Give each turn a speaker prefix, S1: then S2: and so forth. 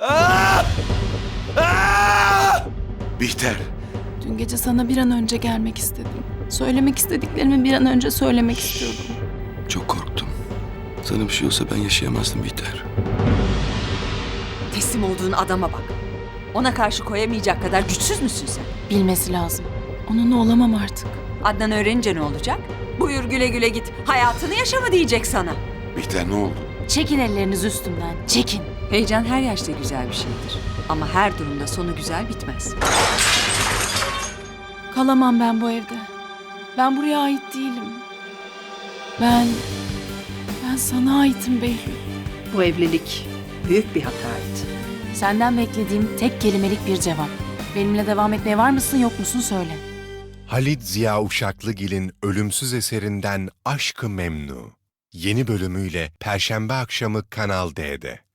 S1: Aa! Aa! Bihter.
S2: Dün gece sana bir an önce gelmek istedim. Söylemek istediklerimi bir an önce söylemek istiyordum.
S1: Çok korktum. Sana bir şey olsa ben yaşayamazdım Bihter.
S3: Teslim olduğun adama bak. Ona karşı koyamayacak kadar güçsüz müsün sen?
S2: Bilmesi lazım. Onunla olamam artık.
S3: Adnan öğrenince ne olacak? Buyur güle güle git. Hayatını yaşama diyecek sana.
S1: Bihter ne oldu?
S2: Çekin ellerinizi üstümden. Çekin.
S3: Heyecan her yaşta güzel bir şeydir. Ama her durumda sonu güzel bitmez.
S2: Kalamam ben bu evde. Ben buraya ait değilim. Ben... Ben sana aitim Behlül.
S3: Bu evlilik büyük bir hataydı.
S2: Senden beklediğim tek kelimelik bir cevap. Benimle devam etmeye var mısın yok musun söyle.
S4: Halit Ziya Uşaklıgil'in ölümsüz eserinden Aşkı Memnu. Yeni bölümüyle Perşembe akşamı Kanal D'de.